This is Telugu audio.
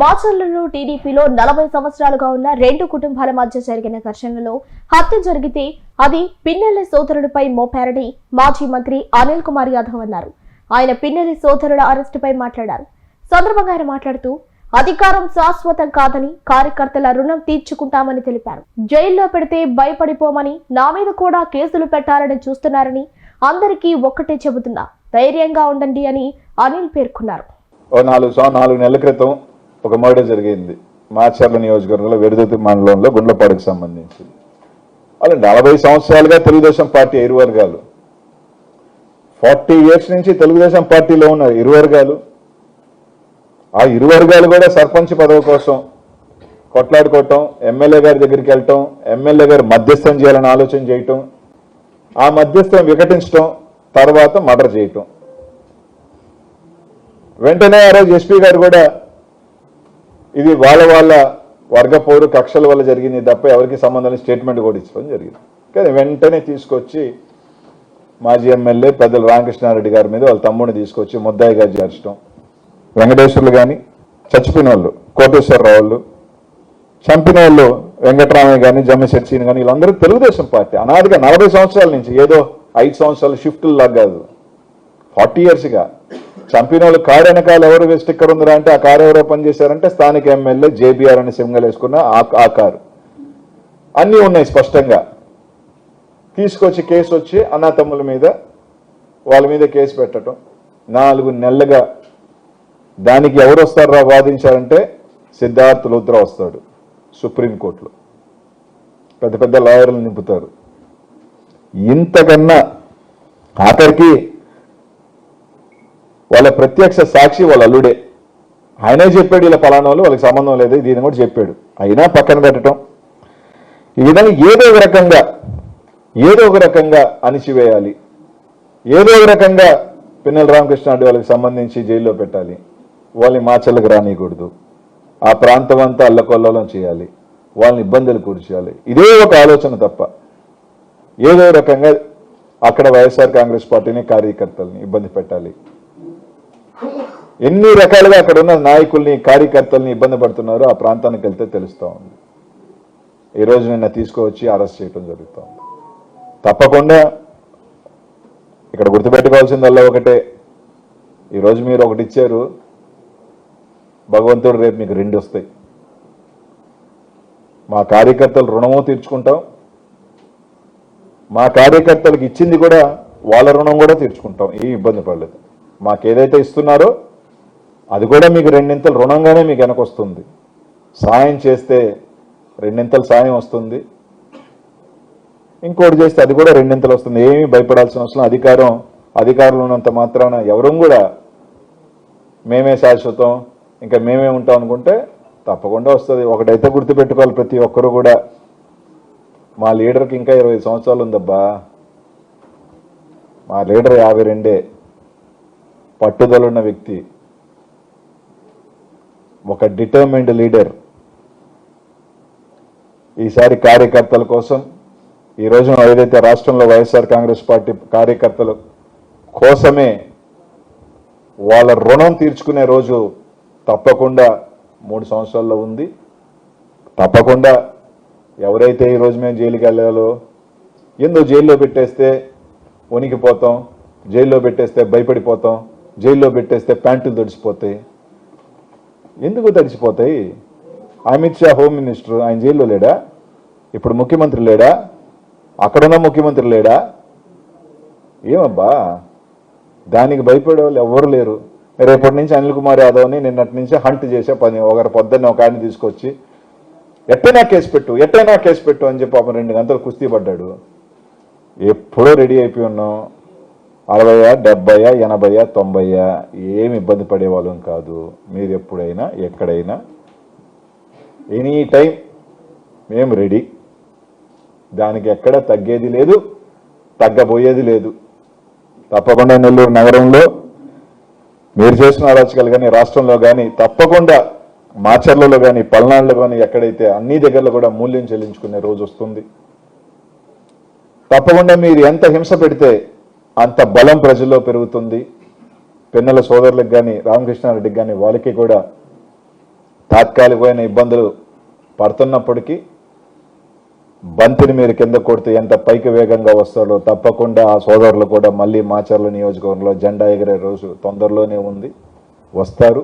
మాచర్లలో టీడీపీలో నలభై సంవత్సరాలుగా ఉన్న రెండు కుటుంబాల మధ్య జరిగిన ఘర్షణలో హత్య జరిగితే అది పిన్నెల్లి సోదరుడిపై మోపారని మాజీ మంత్రి అనిల్ కుమార్ యాదవ్ అన్నారు. ఆయన పిన్నెల్లి సోదరుల అరెస్టుపై మాట్లాడారు. సందర్భంగా ఆయన మాట్లాడుతూ అధికారం శాశ్వతం కాదని కార్యకర్తల రుణం తీర్చుకుంటామని తెలిపారు. జైల్లో పెడితే భయపడిపోమని నా మీద కూడా కేసులు పెట్టాలని చూస్తున్నారని అందరికీ ఒక్కటే చెబుతున్నా. ధైర్యంగా ఉండండి అని అనిల్ పేర్కొన్నారు. నాలుగు నాలుగు నెలల క్రితం ఒక మర్డర్ జరిగింది. మాచర్ల నియోజకవర్గంలో వెరుదతి మండలంలో గుండ్లపాడుకు సంబంధించి వాళ్ళు నలభై సంవత్సరాలుగా తెలుగుదేశం పార్టీ ఇరు వర్గాలు ఫార్టీ ఇయర్స్ నుంచి తెలుగుదేశం పార్టీలో ఉన్నారు ఇరు వర్గాలు ఆ ఇరు వర్గాలు కూడా సర్పంచ్ పదవి కోసం కొట్లాడుకోవటం ఎమ్మెల్యే గారి దగ్గరికి వెళ్ళటం ఎమ్మెల్యే గారు మధ్యస్థం చేయాలని ఆలోచన చేయటం ఆ మధ్యస్థం వికటించటం తర్వాత మర్డర్ చేయటం. వెంటనే ఆ రోజు ఎస్పీ గారు కూడా ఇది వాళ్ళ వాళ్ళ వర్గ పౌరు కక్షల వల్ల జరిగింది తప్ప ఎవరికి సంబంధం స్టేట్మెంట్ కూడా ఇచ్చడం జరిగింది. కానీ వెంటనే తీసుకొచ్చి మాజీ ఎమ్మెల్యే పెద్దలు రామకృష్ణారెడ్డి గారి మీద వాళ్ళ తమ్ముడిని తీసుకొచ్చి ముద్దాయి గారు చేర్చడం. వెంకటేశ్వర్లు కానీ చచ్చిపోయిన వాళ్ళు కోటేశ్వరరావు వాళ్ళు చంపిన వాళ్ళు వెంకటరామయ్య కానీ జమ్మశెట్టిని కానీ వీళ్ళందరూ తెలుగుదేశం పార్టీ. అనాదిగా నలభై సంవత్సరాల నుంచి ఏదో ఐదు సంవత్సరాలు షిఫ్ట్లు లాగా కాదు. ఫార్టీ ఇయర్స్గా చంపిన వాళ్ళు కారు వెనకాల ఎవరు స్టిక్కర్ ఉందిరా అంటే ఆ కారు ఎవరో పనిచేశారంటే స్థానిక ఎమ్మెల్యే జేబీఆర్ అని సింగల్ వేసుకున్న ఆ- కారు. అన్నీ ఉన్నాయి స్పష్టంగా. తీసుకొచ్చి కేసు వచ్చి అన్నాతమ్ముల మీద వాళ్ళ మీద కేసు పెట్టడం నాలుగు నెలలుగా దానికి ఎవరు వస్తారా వాదించారంటే సిద్ధార్థ్ లుద్ర వస్తాడు సుప్రీంకోర్టులో. పెద్ద పెద్ద లాయర్లు నింపుతారు. ఇంతకన్నా ఆఖరికి వాళ్ళ ప్రత్యక్ష సాక్షి వాళ్ళ అల్లుడే. ఆయనే చెప్పాడు ఇలా పలానా వాళ్ళు వాళ్ళకి సంబంధం లేదు దీని కూడా చెప్పాడు. అయినా పక్కన పెట్టడం ఈ విధంగా ఏదో ఒక రకంగా ఏదో ఒక రకంగా అణిచివేయాలి. ఏదో ఒక రకంగా పిన్నెల రామకృష్ణారెడ్డి వాళ్ళకి సంబంధించి జైల్లో పెట్టాలి. వాళ్ళని మాచర్లకు రానియకూడదు. ఆ ప్రాంతం అంతా అల్లకొల్లోలం చేయాలి. వాళ్ళని ఇబ్బందులు కూర్చేయాలి. ఇదే ఒక ఆలోచన తప్ప. ఏదో రకంగా అక్కడ వైఎస్ఆర్ కాంగ్రెస్ పార్టీని కార్యకర్తల్ని ఇబ్బంది పెట్టాలి. ఎన్ని రకాలుగా అక్కడ ఉన్న నాయకుల్ని కార్యకర్తల్ని ఇబ్బంది పడుతున్నారో ఆ ప్రాంతానికి వెళ్తే తెలుస్తూ ఉంది. ఈ రోజు నిన్న తీసుకువచ్చి అరెస్ట్ చేయడం జరుగుతుంది తప్పకుండా ఇక్కడ గుర్తుపెట్టుకోవాల్సిందల్లా ఒకటే. ఈరోజు మీరు ఒకటి ఇచ్చారు. భగవంతుడు రేపు మీకు రెండు వస్తాయి. మా కార్యకర్తలు రుణము తీర్చుకుంటాం. మా కార్యకర్తలకు ఇచ్చింది కూడా వాళ్ళ రుణం కూడా తీర్చుకుంటాం. ఏ ఇబ్బంది పడలేదు. మాకేదైతే ఇస్తున్నారో అది కూడా మీకు రెండింతలు రుణంగానే మీకు వెనకొస్తుంది సాయం చేస్తే రెండింతలు సాయం వస్తుంది. ఇంకోటి చేస్తే అది కూడా రెండింతలు వస్తుంది. ఏమీ భయపడాల్సిన అవసరం అధికారం అధికారులు ఉన్నంత మాత్రాన ఎవరూ కూడా మేమే శాశ్వతం ఇంకా మేమే ఉంటాం అనుకుంటే తప్పకుండా వస్తుంది. ఒకటైతే గుర్తుపెట్టుకోవాలి ప్రతి ఒక్కరు కూడా. మా లీడర్కి ఇంకా ఇరవై సంవత్సరాలు ఉందబ్బా. మా లీడర్ యాభై రెండే. పట్టుదలున్న వ్యక్తి. ఒక డిటర్మెండ్ లీడర్ ఈసారి కార్యకర్తల కోసం ఈ రోజున ఏదైతే రాష్ట్రంలో వైఎస్ఆర్ కాంగ్రెస్ పార్టీ కార్యకర్తలు కోసమే వాళ్ళ రుణం తీర్చుకునే రోజు తప్పకుండా మూడు సంవత్సరాల్లో ఉంది. తప్పకుండా ఎవరైతే ఈరోజు మేము జైలుకి వెళ్ళాలో ఏందో జైల్లో పెట్టేస్తే వణికిపోతాం జైల్లో పెట్టేస్తే భయపడిపోతాం జైల్లో పెట్టేస్తే ప్యాంటులు తడిసిపోతాయి. ఎందుకు తడిసిపోతాయి? అమిత్ షా హోమ్ మినిస్టర్ ఆయన జైల్లో లేడా? ఇప్పుడు ముఖ్యమంత్రి లేడా? అక్కడున్న ముఖ్యమంత్రి లేడా? ఏమబ్బా? దానికి భయపడే వాళ్ళు ఎవరు లేరు. రేపటి నుంచి అనిల్ కుమార్ యాదవ్ని నిన్నటి నుంచి హంట్ చేసే పని. ఒకరి పొద్దున్న ఒక ఆయన తీసుకొచ్చి ఎట్టైనా కేసు పెట్టు ఎట్టైనా కేసు పెట్టు అని చెప్పి పాపం రెండు గంటలు కుస్తీ పడ్డాడు. ఎప్పుడో రెడీ అయిపోయి ఉన్నాం. అరవయా డెబ్బయా ఎనభయా తొంభయా ఏమి ఇబ్బంది పడేవాళ్ళం కాదు. మీరు ఎప్పుడైనా ఎక్కడైనా ఎనీ టైం మేము రెడీ. దానికి ఎక్కడ తగ్గేది లేదు తగ్గబోయేది లేదు. తప్పకుండా నెల్లూరు నగరంలో మీరు చేసిన అరాచకాలు కానీ రాష్ట్రంలో కానీ తప్పకుండా మాచర్లలో కానీ పల్నాడులో కానీ ఎక్కడైతే అన్ని దగ్గరలో కూడా మూల్యం చెల్లించుకునే రోజు వస్తుంది. తప్పకుండా మీరు ఎంత హింస పెడితే అంత బలం ప్రజల్లో పెరుగుతుంది. పిన్నల సోదరులకు కానీ రామకృష్ణారెడ్డికి కానీ వాళ్ళకి కూడా తాత్కాలికమైన ఇబ్బందులు పడుతున్నప్పటికీ బంతిని మీరు కింద కొడితే ఎంత పైకి వేగంగా వస్తాడో తప్పకుండా ఆ సోదరులు కూడా మళ్ళీ మాచర్ల నియోజకవర్గంలో జెండా ఎగిరే రోజు తొందరలోనే ఉంది. వస్తారు.